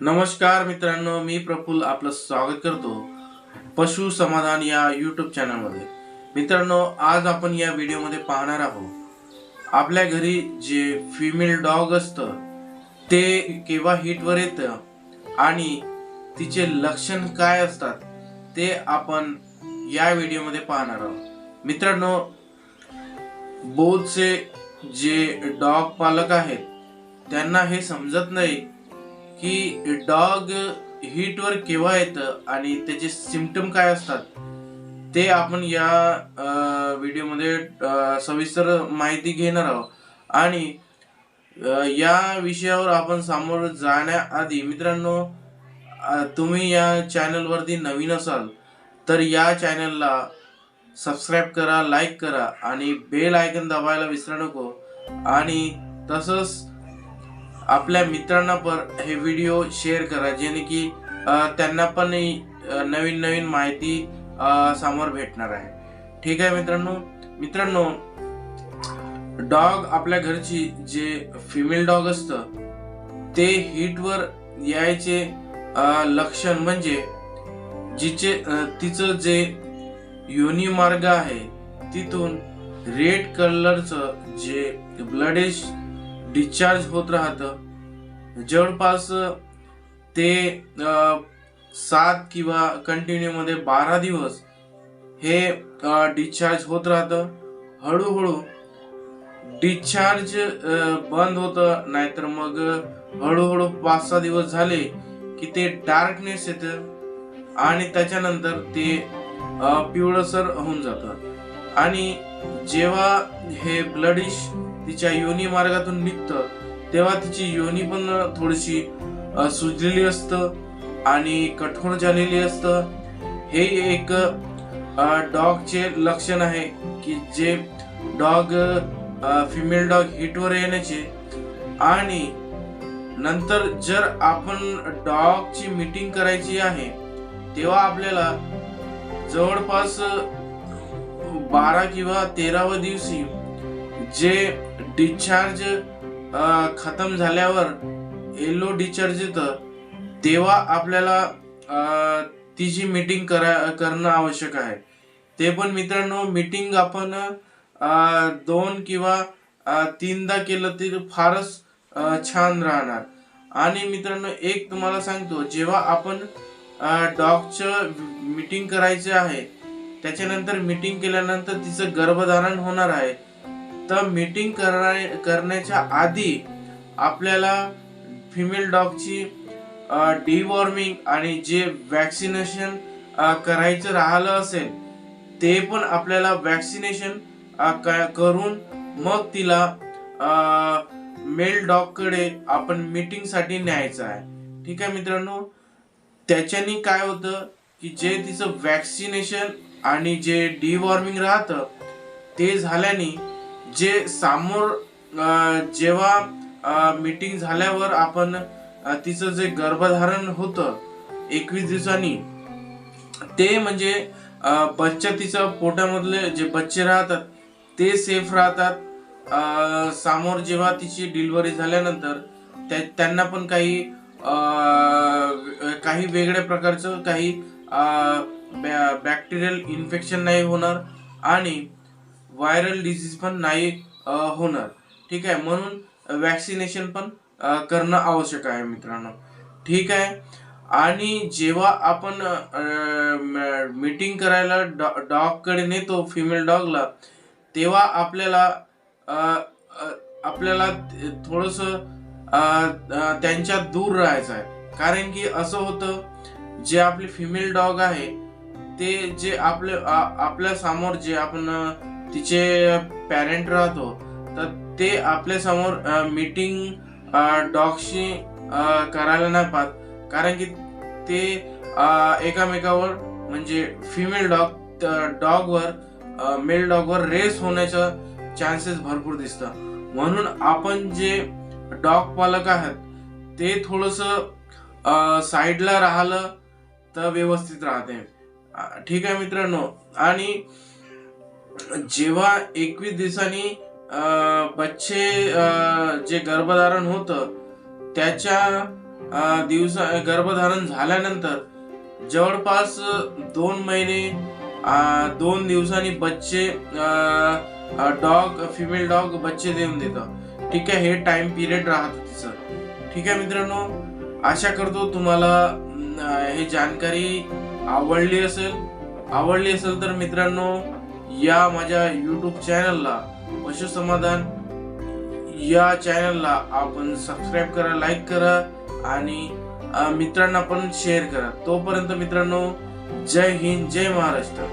नमस्कार मित्रांनो मी प्रफुल्ल आपलं स्वागत करतो पशु समाधान या यूट्यूब चॅनलमध्ये मित्रांनो आज आपण या व्हिडिओमध्ये पाहणार आहोत आपल्या घरी जे फिमेल डॉग असतं ते केव्हा हिटवर येतं आणि तिचे लक्षण काय असतात ते आपण या व्हिडिओमध्ये पाहणार आहोत. मित्रांनो बोधचे जे डॉग पालक आहेत त्यांना हे समजत नाही की डॉग हीटवर केव्हा येतं आणि त्याचे सिमटम काय असतात ते आपण या व्हिडिओमध्ये सविस्तर माहिती घेणार आहोत. आणि या विषयावर आपण सामोरं जाण्याआधी मित्रांनो तुम्ही या चॅनलवरती नवीन असाल तर या चॅनलला सबस्क्राईब करा लाईक करा आणि बेल आयकन दाबायला विसरू नको. आणि तसंच आपल्या मित्रांना पण हे व्हिडिओ शेअर करा जेणे की त्यांना पण नवीन नवीन माहिती समोर भेटणार आहे. ठीक आहे मित्रांनो? मित्रांनो डॉग आपल्या घरची जे फिमेल डॉग असतं ते हिटवर यायचे लक्षण म्हणजे जिचे तिचं जे योनी मार्ग आहे तिथून रेड कलरचं जे ब्लडेश डिस्चार्ज होत राहतं. जवळपास ते सात किंवा कंटिन्यूमध्ये बारा दिवस हे डिस्चार्ज होत राहतं. हळूहळू डिस्चार्ज बंद होतं. नाहीतर मग हळूहळू पाच सहा दिवस झाले की ते डार्कनेस येतं आणि त्याच्यानंतर ते पिवळसर होऊन जातं. आणि जेव्हा हे ब्लडिश तिच्या योनी मार्गातून निघतं तेव्हा तिची योनी पण थोडीशी सुजलेली असतं आणि कठोर झालेली असतं. हे एक डॉगचे लक्षण आहे की जे डॉग फिमेल डॉग हिटवर येण्याचे आणि नंतर जर आपण डॉगची मीटिंग करायची आहे तेव्हा आपल्याला जवळपास बारा किंवा तेराव्या दिवशी जे डिस्चार्ज खतम झाल्यावर येलो डिस्चार्ज येतं. तेव्हा आपल्याला तिची मीटिंग करा करणं आवश्यक आहे. ते पण मित्रांनो मीटिंग आपण दोन किंवा तीनदा केलं तर फारच छान राहणार. आणि मित्रांनो एक तुम्हाला सांगतो जेव्हा आपण डॉगचं मीटिंग करायचं आहे त्याच्यानंतर मीटिंग केल्यानंतर तिचं गर्भधारण होणार आहे. तर मीटिंग करा करण्याच्या आधी आपल्याला फिमेल डॉगची डिवॉर्मिंग आणि जे वॅक्सिनेशन करायचं राहिलं असेल ते पण आपल्याला वॅक्सिनेशन करून मग तिला मेल डॉगकडे आपण मीटिंगसाठी न्यायचं आहे. ठीक आहे मित्रांनो? त्याच्यानी काय होतं की जे तिचं वॅक्सिनेशन आणि जे डिवॉर्मिंग राहतं ते झाल्याने जे समोर जेव्हा मीटिंग झाल्यावर आपण तिचं जे गर्भधारण होतं एकवीस दिवसांनी ते म्हणजे बच्चा तिचं पोटामधले जे बच्चे राहतात ते सेफ राहतात. समोर जेव्हा तिची डिलिव्हरी झाल्यानंतर त्या- त्यांना पण काही काही वेगळ्या प्रकारचं काही बॅ बॅक्टेरियल इन्फेक्शन नाही होणार. आणि व्हायरल डिसीज पण नाही होणार. ठीक आहे? म्हणून वॅक्सिनेशन पण करणं आवश्यक आहे मित्रांनो. ठीक आहे? आणि जेव्हा आपण मीटिंग करायला डॉ डॉगकडे नेतो फिमेल डॉगला तेव्हा आपल्याला आपल्याला थोडंसं त्यांच्या दूर राहायचं आहे. कारण की असं होतं जे आपले फिमेल डॉग आहे ते जे आपले आपल्यासमोर जे आपण तिचे पॅरेंट राहतो तर ते आपल्यासमोर मीटिंग डॉगशी करायला नाही पाहत. कारण की ते एकामेकावर म्हणजे फिमेल डॉग डॉगवर मेल डॉगवर रेस होण्याचं चान्सेस भरपूर दिसतं म्हणून आपण जे डॉग पालक आहेत ते थोडंसं साईडला राहिलं तर व्यवस्थित राहते. ठीक आहे मित्रांनो. आणि जेव्हा एकवीस दिवसांनी बच्चे जे गर्भधारण होतं त्याच्या दिवसा गर्भधारण झाल्यानंतर जवळपास दोन महिने दोन दिवसांनी बच्चे डॉग फिमेल डॉग बच्चे देऊन देतं. ठीक आहे हे टाइम पिरियड राहत तिचं. ठीक आहे मित्रांनो आशा करतो तुम्हाला हे जानकारी आवडली असेल. आवडली असेल तर मित्रांनो या माझ्या युट्यूब चॅनलला पशुसमाधान या चॅनलला आपण सबस्क्राईब करा लाईक करा आणि मित्रांना पण शेअर करा. तोपर्यंत मित्रांनो जय हिंद जय महाराष्ट्र.